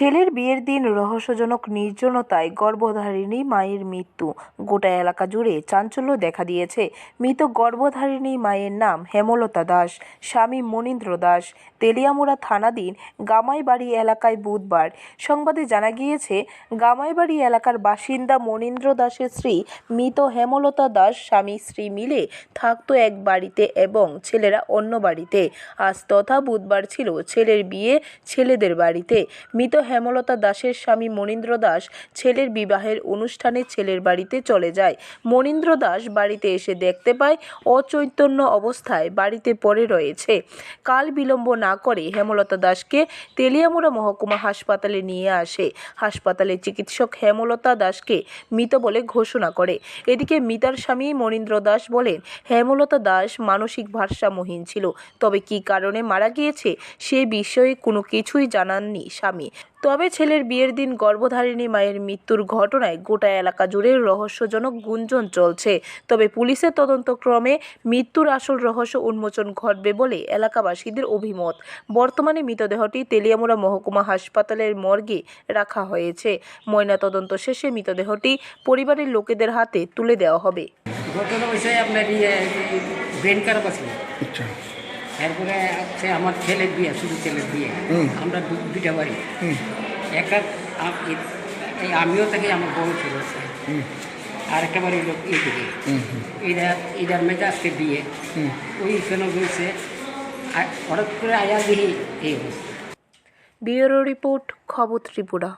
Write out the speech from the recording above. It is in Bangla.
ছেলের বিয়ের দিন রহস্যজনক নির্জনতায় গর্ভধারিণী মায়ের মৃত্যু। গোটা এলাকা জুড়ে চাঞ্চল্য দেখা দিয়েছে। মৃত গর্ভধারিণী মায়ের নাম হেমলতা দাস, স্বামী মনীন্দ্র দাস। তেলিয়ামুড়া থানাধীন গামাইবাড়ি এলাকায় বুধবার সংবাদে জানা গিয়েছে, গামাইবাড়ি এলাকার বাসিন্দা মনীন্দ্র দাসের স্ত্রী মৃত হেমলতা দাস স্বামী স্ত্রী মিলে থাকতো এক বাড়িতে এবং ছেলেরা অন্য বাড়িতে। আজ তথা বুধবার ছিল ছেলের বিয়ে ছেলেদের বাড়িতে। মৃত হেমলতা দাসের স্বামী মনীন্দ্র দাস ছেলের বিবাহের অনুষ্ঠানে ছেলের বাড়িতে চলে যায়। মনীন্দ্র দাস বাড়িতে এসে দেখতে পায়, অচৈতন্য অবস্থায় বাড়িতে পড়ে রয়েছে। কাল বিলম্ব না করে হেমলতা দাসকে তেলিয়ামুড়া মহকুমা হাসপাতালে নিয়ে আসে। হাসপাতালে চিকিৎসক হেমলতা দাসকে মৃত বলে ঘোষণা করে। এদিকে মিতার স্বামী মনীন্দ্র দাস বলেন, হেমলতা দাস মানসিক ভারসাম্যহীন ছিল। তবে কী কারণে মারা গিয়েছে সে বিষয়ে কোনো কিছুই জানাননি স্বামী। তবে ছেলের বিয়ের দিন গর্ভধারিণী মায়ের মৃত্যুর ঘটনায় গোটা এলাকা জুড়ে রহস্যজনক গুঞ্জন চলছে। তবে পুলিশের তদন্তক্রমে মৃত্যুর আসল রহস্য উন্মোচন ঘটবে বলে এলাকাবাসীদের অভিমত। বর্তমানে মৃতদেহটি তেলিয়ামুড়া মহকুমা হাসপাতালের মর্গে রাখা হয়েছে। ময়নাতদন্ত শেষে মৃতদেহটি পরিবারের লোকেদের হাতে তুলে দেওয়া হবে। ঘটনা হয়েছে আপনার ইয়ে ব্রেন খারাপ আছে আচ্ছা। এরপরে হচ্ছে আমার ছেলের বিয়ে শুধু ছেলের বিয়ে। হুম। আমরা দু- দুইটা বাড়ি। হুম। একটা এই আমিও থাকি আমার বউ ছিল। আছে। আর একটা বাড়ি লোক এই দিকে। হুম হুম, এইটা এইটার মেজা আজকে বিয়ে হুম। ওই কেন হয়েছে হঠাৎ করে আয়া দিই এই অবস্থা। ব্যুরো রিপোর্ট খবর ত্রিপুরা।